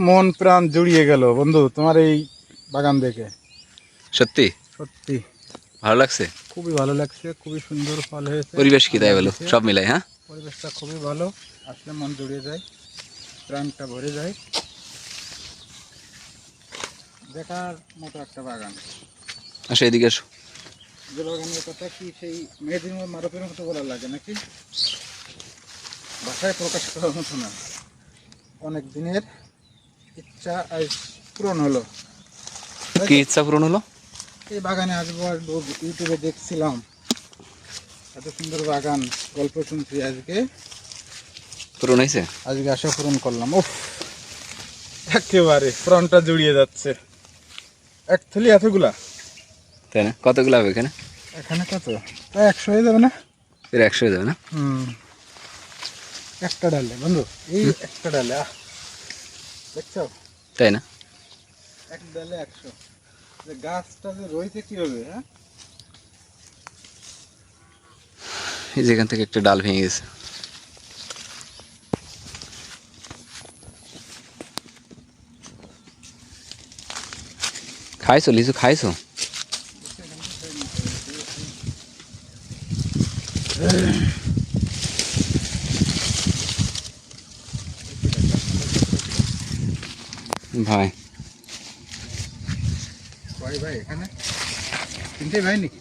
মন প্রাণ জুড়িয়ে গেল। বন্ধু তোমার এই বাগান দেখে। সত্যি? সত্যি। ভালো লাগছে? খুবই ভালো লাগছে খুবই সুন্দর ফল হয়েছে। পরিবেশ কি তাই ভালো সব মিলাই হ্যাঁ? পরিবেশটা খুবই ভালো। আসলে মন জুড়িয়ে যায় প্রাণটা ভরে যায়। দেখার মতো একটা বাগান। আসো এদিকে আসো। যে বাগানের কথা কি সেই মেয়েদের মারপের মতো বলা লাগে নাকি? ভাষায় প্রকাশ করার মতো না। অনেক দিনের ইচ্ছা আজ পূরণ হলো। কি ইচ্ছা পূরণ হলো? এই বাগানে আসব আসব ইউটিউবে দেখছিলাম। এত সুন্দর বাগান গল্প শুনছি আজকে। পূরণ হয়েছে? আজকে আশা পূরণ করলাম। উফ একেবারে প্রাণটা জুড়িয়ে যাচ্ছে। এক থলি এতগুলা তাই না? কতগুলো হবে এখানে? এখানে কত? প্রায় একশো হয়ে যাবে না? এর একশো হয়ে যাবে না? হুম। একটা ডালে বন্ধু এই একটা ডালে দেখছ তাই না এক ডালে একশো যে গাছটা যে রয়েছে কি হবে হ্যাঁ এই যেখান থেকে একটা ডাল ভেঙে গেছে খাইছো লিচু খাইছো ভাই ভাই। ভাই এখানে? তিনটে ভাই নাকি?